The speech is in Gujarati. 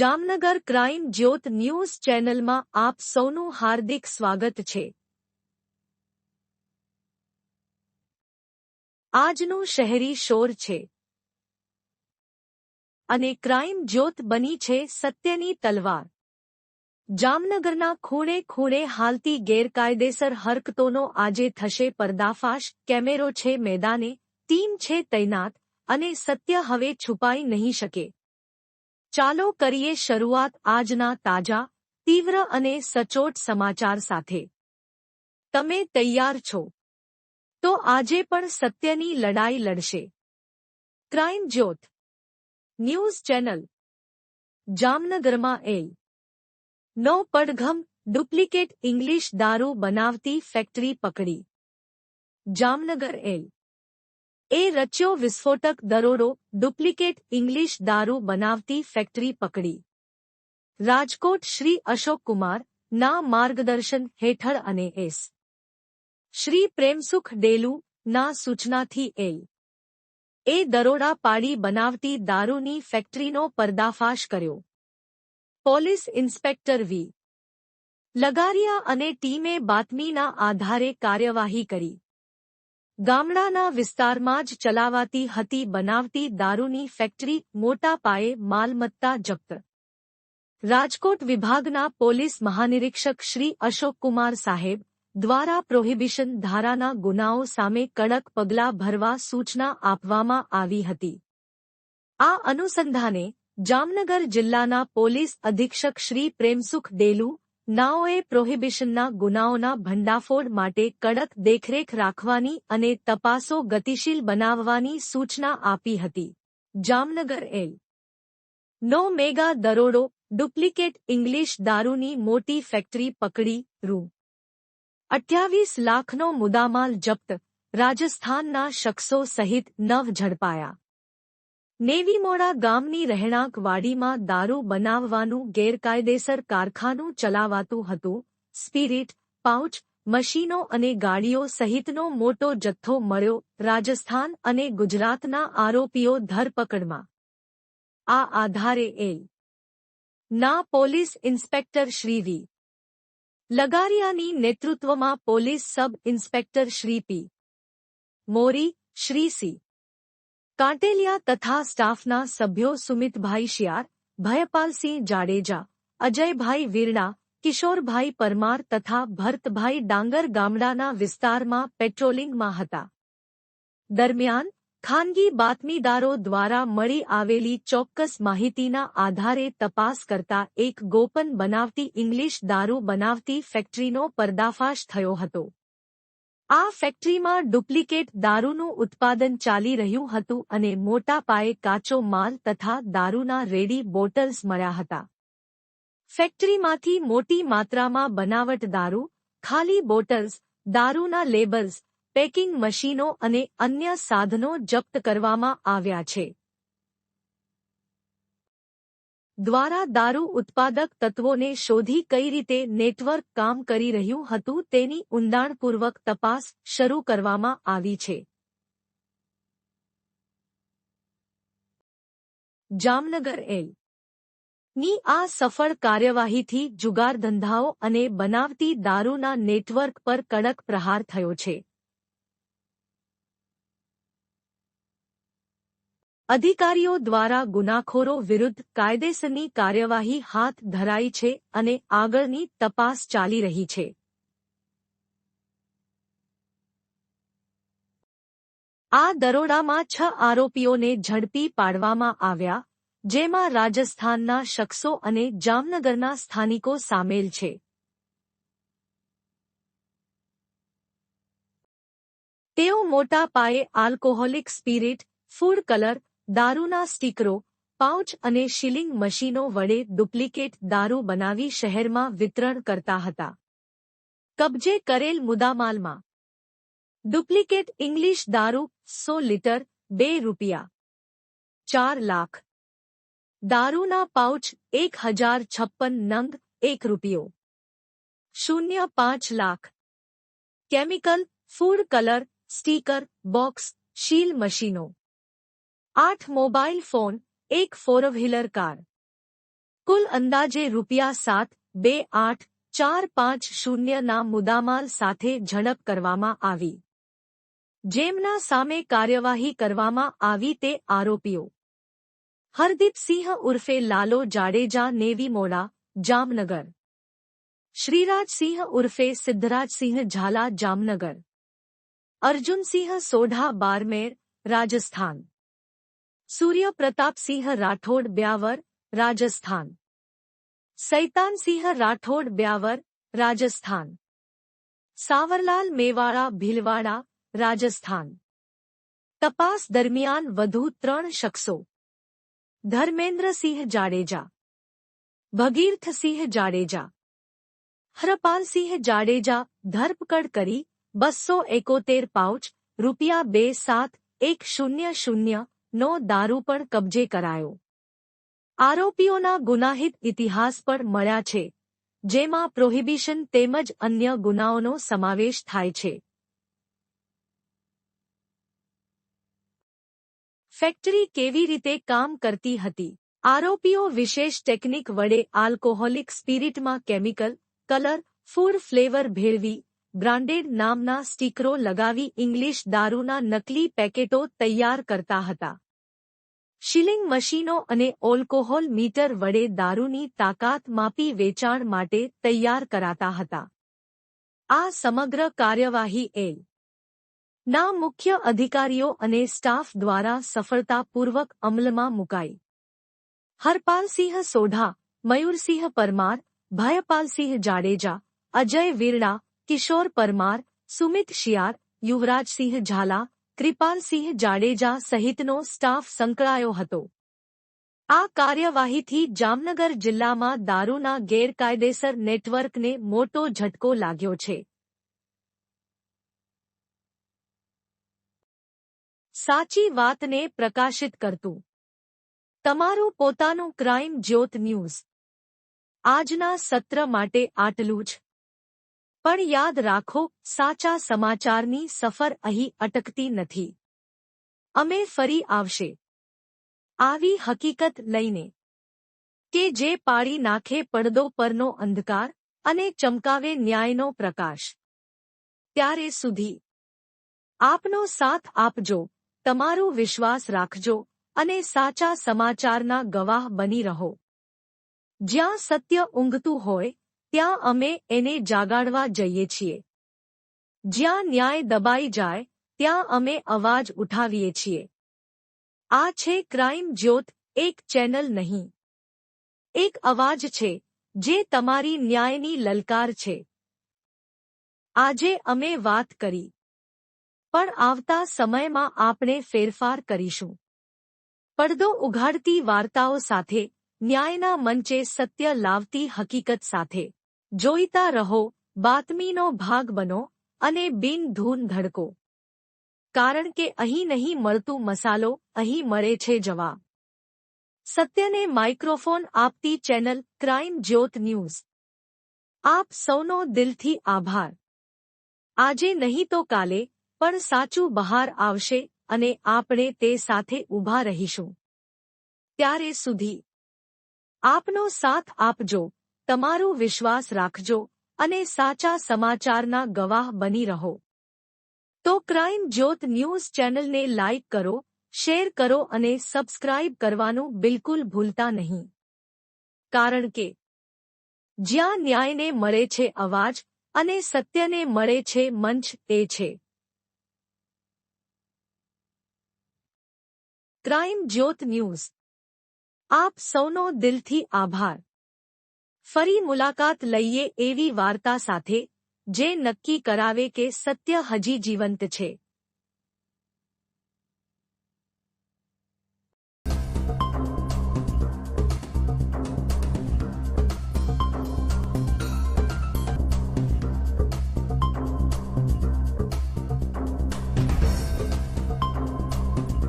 જામનગર ક્રાઇમ જ્યોત ન્યૂઝ ચેનલમાં આપ સૌનું હાર્દિક સ્વાગત છે. આજનું શહેરી શોર છે. અને ક્રાઇમ જ્યોત બની છે સત્યની તલવાર. જામનગરના ખૂણે ખૂણે હાલતી ગેરકાયદેસર હરકતોનો આજે થશે પર્દાફાશ, કેમેરો છે મેદાને, ટીમ છે તૈનાત, અને સત્ય હવે છુપાઈ નહીં શકે. ચાલો કરીએ શરૂઆત આજના તાજા, તીવ્ર અને સચોટ સમાચાર સાથે. તમે તૈયાર છો? તો આજે પણ સત્યની લડાઈ લડશે. ક્રાઇમ જ્યોત. News channel. જામનગરમાં એલ. નો પડઘમ, ડુપ્લિકેટ ઇંગ્લિશ દારૂ બનાવતી ફેક્ટરી પકડી. જામનગર એલ. એ રચ્યો વિસ્ફોટક દરોડો ડુપ્લિકેટ ઇંગ્લિશ દારૂ બનાવતી ફેક્ટરી પકડી. રાજકોટ શ્રી અશોક કુમાર, ના માર્ગદર્શન હેઠળ અને એસ. શ્રી પ્રેમસુખ ડેલુ, ના સૂચનાથી એલ. એ દરોડા પાડી બનાવતી દારૂની ફેક્ટરીનો પર્દાફાશ કર્યો. પોલીસ ઇન્સ્પેક્ટર વી. લગારિયા અને ટીમે બાતમીના આધારે કાર્યવાહી કરી. ગામડાના વિસ્તારમાં જ ચલાવાતી હતી બનાવતી દારૂની ફેક્ટરી, મોટા પાયે માલમત્તા જપ્ત. રાજકોટ વિભાગના પોલીસ મહાનિરીક્ષક શ્રી અશોકકુમાર સાહેબ દ્વારા પ્રોહિબિશન ધારાના ગુનાઓ સામે કડક પગલાં ભરવા સૂચના આપવામાં આવી હતી. આ અનુસંધાને જામનગર જિલ્લાના પોલીસ અધિક્ષક શ્રી પ્રેમસુખ ડેલુ નાઓએ પ્રોહિબિશનના ગુનાઓના ભંડાફોડ માટે કડક દેખરેખ રાખવાની અને તપાસો ગતિશીલ બનાવવાની સૂચના આપી હતી. જામનગર એલ. નો મેગા દરોડો, ડુપ્લિકેટ ઇંગ્લિશ દારૂની મોટી ફેક્ટરી પકડી, રૂ. અઠ્યાવીસ લાખનો મુદામાલ જપ્ત, રાજસ્થાનના શખ્સો સહિત નવ ઝડપાયા. નેવીમોડા ગામની રહેણાંક વાડીમાં દારૂ બનાવવાનું ગેરકાયદેસર કારખાનું ચલાવાતું હતું. સ્પિરિટ, પાઉચ, મશીનો અને ગાડીઓ સહિતનો મોટો જથ્થો મળ્યો રાજસ્થાન અને ગુજરાતના આરોપીઓ ધરપકડમાં. આ આધારે એલ ના પોલીસ ઇન્સ્પેક્ટર શ્રી વી. લગારિયાની નેતૃત્વમાં police sub inspector Shri P. Mori, Shri C. Kanteliya તથા સ્ટાફના સભ્યો સુમિતભાઈ શિયાર, ભયપાલસિંહ જાડેજા, અજયભાઈ વીરણા કિશોરભાઈ પરમાર તથા ભરતભાઈ ડાંગર ગામડાના વિસ્તારમાં પેટ્રોલિંગમાં હતા. દરમિયાન, ખાનગી બાતમીદારો દ્વારા મળી આવેલી ચોક્કસ માહિતીના આધારે તપાસ કરતા એક ગોપન બનાવતી ઇંગ્લિશ દારૂ બનાવતી ફેક્ટરીનો પર્દાફાશ થયો હતો. આ ફેક્ટરીમાં ડુપ્લિકેટ દારૂનું ઉત્પાદન ચાલી રહ્યું હતું અને મોટા પાયે કાચો માલ તથા દારૂના રેડી બોટલ્સ મળ્યા હતા. ફેક્ટરીમાંથી મોટી માત્રામાં બનાવટ દારૂ, ખાલી બોટલ્સ, દારૂના લેબલ્સ, પેકિંગ મશીનો અને અન્ય સાધનો જપ્ત કરવામાં આવ્યા છે. દ્વારા દારૂ ઉત્પાદક તત્વોને શોધી કઈ રીતે નેટવર્ક કામ કરી રહ્યું હતું તેની ઊંડાણપૂર્વક તપાસ શરૂ કરવામાં આવી છે. જામનગર એલ. ની આ સફળ કાર્યવાહીથી જુગાર ધંધાઓ અને બનાવતી દારૂના નેટવર્ક પર કડક પ્રહાર થયો છે. અધિકારીઓ દ્વારા ગુનાખોરો વિરુદ્ધ કાયદેસરની કાર્યવાહી હાથ ધરાઈ છે અને આગળની તપાસ ચાલી રહી છે. આ દરોડામાં છ આરોપીઓને ઝડપી પાડવામાં આવ્યા, જેમાં રાજસ્થાનના શખ્સો અને જામનગરના સ્થાનિકો સામેલ છે. તેઓ મોટા પાયે આલ્કોહોલિક સ્પિરિટ, ફૂડ કલર દારૂના સ્ટીકરો, પાઉચ અને શિલિંગ મશીનો વડે ડુપ્લિકેટ દારૂ બનાવી શહેરમાં વિતરણ કરતા હતા. કબજે કરેલ મુદામાલમાં ડુપ્લિકેટ ઇંગ્લિશ દારૂ સો લીટર, બે રૂપિયા, ચાર લાખ. દારૂના પાઉચ એક હજાર છપ્પન નંગ, એક રૂપિયો. શૂન્ય પાંચ lakh. Chemical, food colour, sticker, box, seal મશીનો. આઠ મોબાઈલ ફોન એક ફોર વ્હીલર કાર કુલ અંદાજે રૂપિયા સાત બે આઠ ચાર પાંચ શૂન્યના મુદ્દામાલ સાથે ઝડપ કરવામાં આવી જેમના સામે કાર્યવાહી કરવામાં આવી તે આરોપીઓ હરદીપસિંહ ઉર્ફે લાલો જાડેજા નેવી મોડા જામનગર શ્રીરાજસિંહ ઉર્ફે સિદ્ધરાજસિંહ ઝાલા જામનગર અર્જુનસિંહ સોઢા બારમેર રાજસ્થાન સૂર્ય પ્રતાપસિંહ રાઠોડ બ્યાવર રાજસ્થાન સૈતાનસિંહ રાઠોડ બ્યાવર રાજસ્થાન સાવરલાલ મેવાડા ભીલવાડા રાજસ્થાન તપાસ દરમિયાન વધુ ત્રણ શખ્સો ધર્મેન્દ્રસિંહ જાડેજા ભગીરથસિંહ જાડેજા હરપાલસિંહ જાડેજા ધરપકડ કરી બસો એકોતેર પાઉચ રૂપિયા બે સાત એક શૂન્ય શૂન્ય નો દારૂ પણ કબજે કરાયો. આરોપીઓના ગુનાહિત ઇતિહાસ પણ મળ્યા છે, જેમાં પ્રોહિબિશન તેમજ અન્ય ગુનાઓનો સમાવેશ થાય છે. ફેક્ટરી કેવી રીતે કામ કરતી હતી? આરોપીઓ વિશેષ ટેકનિક વડે આલ્કોહોલિક સ્પિરિટમાં કેમિકલ, કલર, ફૂડ ફ્લેવર ભેળવી બ્રાન્ડેડ નામના સ્ટીકરો લગાવી ઇંગ્લિશ દારૂના નકલી પેકેટો તૈયાર કરતા હતા. શિલિંગ મશીનો અને ઓલ્કોહોલ મીટર વડે દારૂની તાકાત માપી વેચાણ માટે તૈયાર કરાતા હતા. આ સમગ્ર કાર્યવાહી એ ના મુખ્ય અધિકારીઓ અને સ્ટાફ દ્વારા સફળતાપૂર્વક અમલમાં મુકાઈ. હરપાલસિંહ સોઢા, મયુરસિંહ પરમાર, ભયપાલસિંહ જાડેજા, અજય વીરડા કિશોર પરમાર, સુમિત શિયાર યુવરાજસિંહ ઝાલા કૃપાલસિંહ જાડેજા સહિતનો સ્ટાફ સંકળાયો હતો. આ કાર્યવાહીથી જામનગર જિલ્લામાં દારૂના ગેરકાયદેસર નેટવર્કને મોટો ઝટકો લાગ્યો છે. સાચી વાતને પ્રકાશિત કરતું. તમારું પોતાનું ક્રાઇમ જ્યોત ન્યૂઝ. આજના સત્ર માટે આટલું જ. પણ યાદ રાખો, સાચા સમાચારની સફર અહીં અટકતી નથી. અમે ફરી આવશે. આવી હકીકત લઈને. કે જે પાડી નાખે પડદો પરનો અંધકાર અને ચમકાવે ન્યાયનો પ્રકાશ. ત્યારે સુધી. આપનો સાથ આપજો, તમારો વિશ્વાસ રાખજો અને સાચા સમાચારના ગવાહ બની રહો. જ્યાં સત્ય ઊંઘતું હોય ત્યાં અમે એને જાગાડવા જઈએ છીએ. જ્યાં ન્યાય દબાઈ જાય, ત્યાં અમે અવાજ ઉઠાવીએ છીએ. આ છે ક્રાઇમ જ્યોત, એક ચેનલ નહીં. એક અવાજ છે, જે તમારી ન્યાયની લલકાર છે. આજે અમે વાત કરી. પણ આવતા સમયમાં આપણે ફેરફાર કરીશું. પડદો ઉઘાડતી વાર્તાઓ સાથે, ન્યાયના મંચે સત્ય લાવતી હકીકત સાથે. જોઈતા રહો, બાતમીનો ભાગ બનો અને બિન ધૂન ધડકો. કારણ કે અહીં નહીં મળતું મસાલો, અહીં મળે છે જવાબ. સત્યને માઇક્રોફોન આપતી ચેનલ ક્રાઇમ જ્યોત ન્યૂઝ. આપ સૌનો દિલથી આભાર. આજે નહીં તો કાલે, પણ સાચું બહાર આવશે અને આપણે તે સાથે ઊભા રહીશું. ત્યારે સુધી. આપનો સાથ આપજો. તમારો વિશ્વાસ રાખજો અને સાચા સમાચારના ગવાહ બની રહો. તો ક્રાઇમ જ્યોત ન્યૂઝ ચેનલને લાઇક કરો, શેર કરો અને સબસ્ક્રાઇબ કરવાનું બિલકુલ ભૂલતા નહીં. કારણ કે, જ્યાં ન્યાયને મળે છે અવાજ અને સત્યને મળે છે મંચ એ છે. ક્રાઇમ જ્યોત ન્યૂઝ આપ સૌનો દિલથી આભાર. ફરી મુલાકાત લઈએ એવી વાર્તા સાથે જે નક્કી કરાવે કે સત્ય હજી જીવંત છે.